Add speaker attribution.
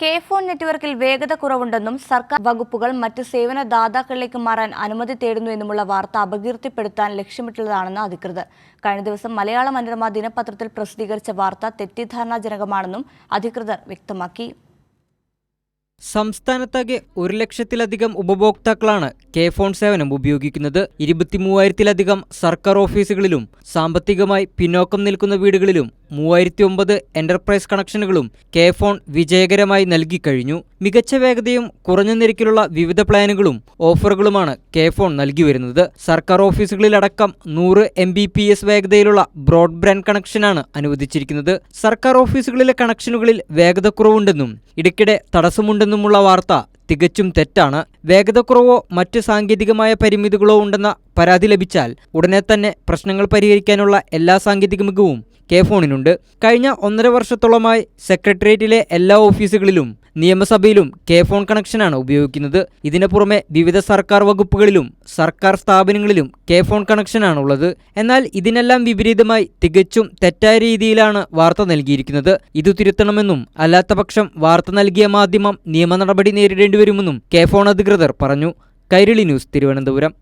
Speaker 1: K phone നെറ്റ്വർക്കിൽ വേഗത കുറവുണ്ടെന്നും സർക്കാർ വകുപ്പുകൾ മറ്റ് സേവന ദാതാക്കളിലേക്ക് മാറാൻ അനുമതി തേടുന്നു എന്നുമുള്ള വാർത്ത അപകീർത്തിപ്പെടുത്താൻ ലക്ഷ്യമിട്ടുള്ളതാണെന്ന് അധികൃതർ. കഴിഞ്ഞ ദിവസം മലയാള മനോരമ ദിനപത്രത്തിൽ പ്രസിദ്ധീകരിച്ച വാർത്ത തെറ്റിദ്ധാരണാജനകമാണെന്നും അധികൃതർ വ്യക്തമാക്കി.
Speaker 2: സംസ്ഥാനത്താകെ ഒരു ലക്ഷത്തിലധികം ഉപഭോക്താക്കളാണ് കെ ഫോൺ സേവനം ഉപയോഗിക്കുന്നത്. ഇരുപത്തിമൂവായിരത്തിലധികം സർക്കാർ ഓഫീസുകളിലും സാമ്പത്തികമായി പിന്നോക്കം നിൽക്കുന്ന വീടുകളിലും മൂവായിരത്തി ഒമ്പത് എന്റർപ്രൈസ് കണക്ഷനുകളും കെ ഫോൺ വിജയകരമായി നൽകിക്കഴിഞ്ഞു മികച്ച വേഗതയും കുറഞ്ഞ നിരക്കിലുള്ള വിവിധ പ്ലാനുകളും ഓഫറുകളുമാണ് കെ ഫോൺ നൽകി വരുന്നത്. സർക്കാർ ഓഫീസുകളിലടക്കം നൂറ് എം ബി പി എസ് വേഗതയിലുള്ള ബ്രോഡ്ബാൻഡ് കണക്ഷനാണ് അനുവദിച്ചിരിക്കുന്നത്. സർക്കാർ ഓഫീസുകളിലെ കണക്ഷനുകളിൽ വേഗത കുറവുണ്ടെന്നും ഇടയ്ക്കിടെ തടസ്സമുണ്ടെന്നുമുള്ള വാർത്ത തികച്ചും തെറ്റാണ്. വേഗതക്കുറവോ മറ്റ് സാങ്കേതികമായ പരിമിതികളോ ഉണ്ടെന്ന പരാതി ലഭിച്ചാൽ ഉടനെ തന്നെ പ്രശ്നങ്ങൾ പരിഹരിക്കാനുള്ള എല്ലാ സാങ്കേതിക മികവും കെ ഫോണിനുണ്ട്. കഴിഞ്ഞ ഒന്നര വർഷത്തോളമായി സെക്രട്ടേറിയറ്റിലെ എല്ലാ ഓഫീസുകളിലും നിയമസഭയിലും കെ ഫോൺ കണക്ഷനാണ് ഉപയോഗിക്കുന്നത്. ഇതിനു പുറമെ വിവിധ സർക്കാർ വകുപ്പുകളിലും സർക്കാർ സ്ഥാപനങ്ങളിലും കെ ഫോൺ കണക്ഷനാണ് ഉള്ളത് എന്നാൽ ഇതിനെല്ലാം വിപരീതമായി തികച്ചും തെറ്റായ രീതിയിലാണ് വാർത്ത നൽകിയിരിക്കുന്നത്. ഇത് തിരുത്തണമെന്നും അല്ലാത്തപക്ഷം വാർത്ത നൽകിയ മാധ്യമം നിയമ നടപടി നേരിടേണ്ടി വരുമെന്നും കെ ഫോൺ അധികൃതർ പറഞ്ഞു. കൈരളി ന്യൂസ് തിരുവനന്തപുരം.